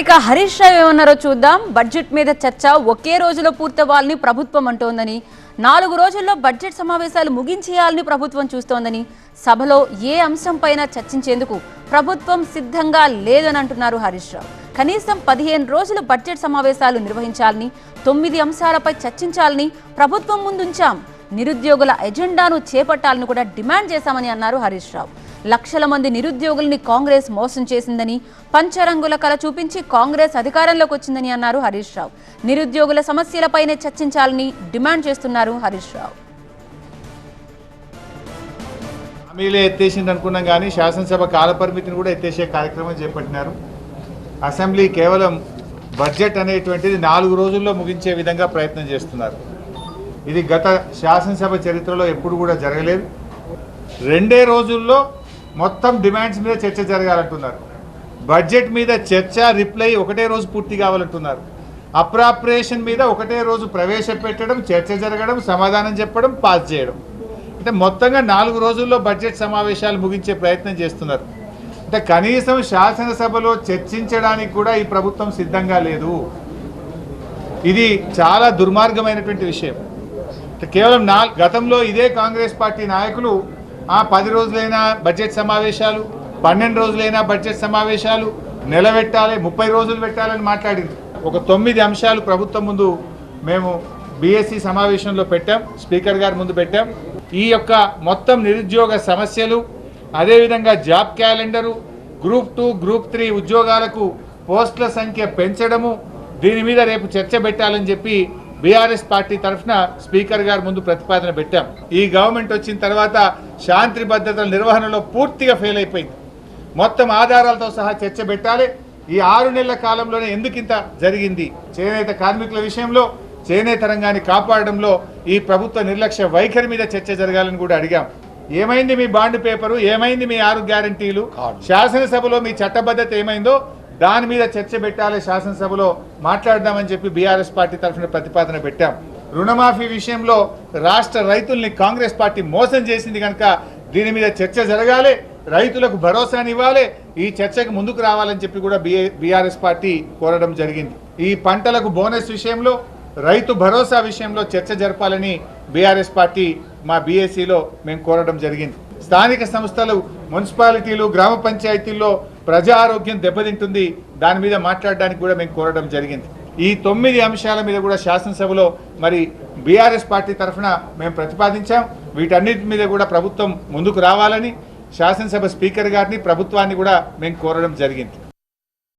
ఇక హరీష్ రావు ఏమన్నారో చూద్దాం. బడ్జెట్ మీద చర్చ ఒకే రోజులో పూర్తవ్వాలని ప్రభుత్వం అంటోందని నాలుగు రోజుల్లో బడ్జెట్ సమావేశాలు ముగించేయాలని ప్రభుత్వం చూస్తోందని సభలో ఏ అంశంపైన చర్చించేందుకు ప్రభుత్వం సిద్ధంగా లేదని అంటున్నారు హరీష్ రావు. కనీసం పదిహేను రోజులు బడ్జెట్ సమావేశాలు నిర్వహించాలని తొమ్మిది అంశాలపై చర్చించాలని ప్రభుత్వం ముందుంచాం. నిరుద్యోగుల ఎజెండాను చేపట్టాలని కూడా డిమాండ్ చేశామని అన్నారు హరీష్ రావు. లక్షల మంది నిరుద్యోగుల్ని కాంగ్రెస్ మోసం చేసిందని పంచరంగుల కల చూపించి కాంగ్రెస్ అధికారంలోకి వచ్చిందని అన్నారు హరీష్ రావు. నిరుద్యోగుల సమస్యలపైనే చర్చించాలని డిమాండ్ చేస్తున్నారు హరీష్ రావు. హామీలే ఎత్తేసింది అనుకున్నాం కానీ శాసనసభ కాలపరిమితిని కూడా ఎత్తేసే కార్యక్రమం చేపట్టినారు. అసెంబ్లీ కేవలం బడ్జెట్ అనేటువంటిది నాలుగు రోజుల్లో ముగించే విధంగా ప్రయత్నం చేస్తున్నారు. ఇది గత శాసనసభ చరిత్రలో ఎప్పుడు కూడా జరగలేదు. రెండే రోజుల్లో మొత్తం డిమాండ్స్ మీద చర్చ జరగాలంటున్నారు. బడ్జెట్ మీద చర్చ రిప్లై ఒకటే రోజు పూర్తి కావాలంటున్నారు. అప్రాప్రియేషన్ మీద ఒకటే రోజు ప్రవేశపెట్టడం చర్చ జరగడం సమాధానం చెప్పడం పాస్ చేయడం. అంటే మొత్తంగా నాలుగు రోజుల్లో బడ్జెట్ సమావేశాలు ముగించే ప్రయత్నం చేస్తున్నారు. అంటే కనీసం శాసనసభలో చర్చించడానికి కూడా ఈ ప్రభుత్వం సిద్ధంగా లేదు. ఇది చాలా దుర్మార్గమైనటువంటి విషయం. కేవలం నా గతంలో ఇదే కాంగ్రెస్ పార్టీ నాయకులు పది రోజులైనా బడ్జెట్ సమావేశాలు పన్నెండు రోజులైనా బడ్జెట్ సమావేశాలు నిలబెట్టాలి ముప్పై రోజులు పెట్టాలని మాట్లాడింది. ఒక తొమ్మిది అంశాలు ప్రభుత్వం ముందు మేము బీఎస్సీ సమావేశంలో పెట్టాం స్పీకర్ గారి ముందు పెట్టాం. ఈ యొక్క మొత్తం నిరుద్యోగ సమస్యలు అదేవిధంగా job calendar group two group three ఉద్యోగాలకు పోస్టుల సంఖ్య పెంచడము దీని మీద రేపు చర్చ పెట్టాలని చెప్పి బీఆర్ఎస్ పార్టీ తరఫున స్పీకర్ గారి ముందు ప్రతిపాదన పెట్టాం. ఈ గవర్నమెంట్ వచ్చిన తర్వాత శాంతి భద్రతల నిర్వహణలో పూర్తిగా ఫెయిల్ అయిపోయింది. మొత్తం ఆధారాలతో సహా చర్చ పెట్టాలి. ఈ ఆరు నెలల కాలంలోనే ఎందుకు ఇంత జరిగింది? చేనేత కార్మికుల విషయంలో చేనేత రంగాన్ని కాపాడడంలో ఈ ప్రభుత్వ నిర్లక్ష్య వైఖరి మీద చర్చ జరగాలని కూడా అడిగాం. ఏమైంది మీ బాండ్ పేపరు? ఏమైంది మీ ఆరు గ్యారంటీలు? శాసనసభలో మీ చట్టబద్ధత ఏమైందో దాని మీద చర్చ పెట్టాలి శాసనసభలో మాట్లాడదామని చెప్పి బీఆర్ఎస్ పార్టీ తరఫున ప్రతిపాదన పెట్టాం. రుణమాఫీ విషయంలో రాష్ట్ర రైతుల్ని కాంగ్రెస్ పార్టీ మోసం చేసింది కనుక దీని మీద చర్చ జరగాలి రైతులకు భరోసానివ్వాలి ఈ చర్చకు ముందుకు రావాలని చెప్పి కూడా బీఆర్ఎస్ పార్టీ కోరడం జరిగింది. ఈ పంటలకు బోనస్ విషయంలో రైతు భరోసా విషయంలో చర్చ జరపాలని బీఆర్ఎస్ పార్టీ మా బీఎస్సీలో మేము కోరడం జరిగింది. స్థానిక సంస్థలు మున్సిపాలిటీలు గ్రామ పంచాయతీల్లో ప్రజా ఆరోగ్యం దెబ్బతింటుంది. దాని మీద మాట్లాడడానికి కూడా మేము కోరడం జరిగింది. ఈ తొమ్మిది అంశాల మీద కూడా శాసనసభలో మరి బీఆర్ఎస్ పార్టీ తరఫున మేము ప్రతిపాదించాం. వీటన్నిటి మీద కూడా ప్రభుత్వం ముందుకు రావాలని శాసనసభ స్పీకర్ గారిని ప్రభుత్వాన్ని కూడా మేము కోరడం జరిగింది.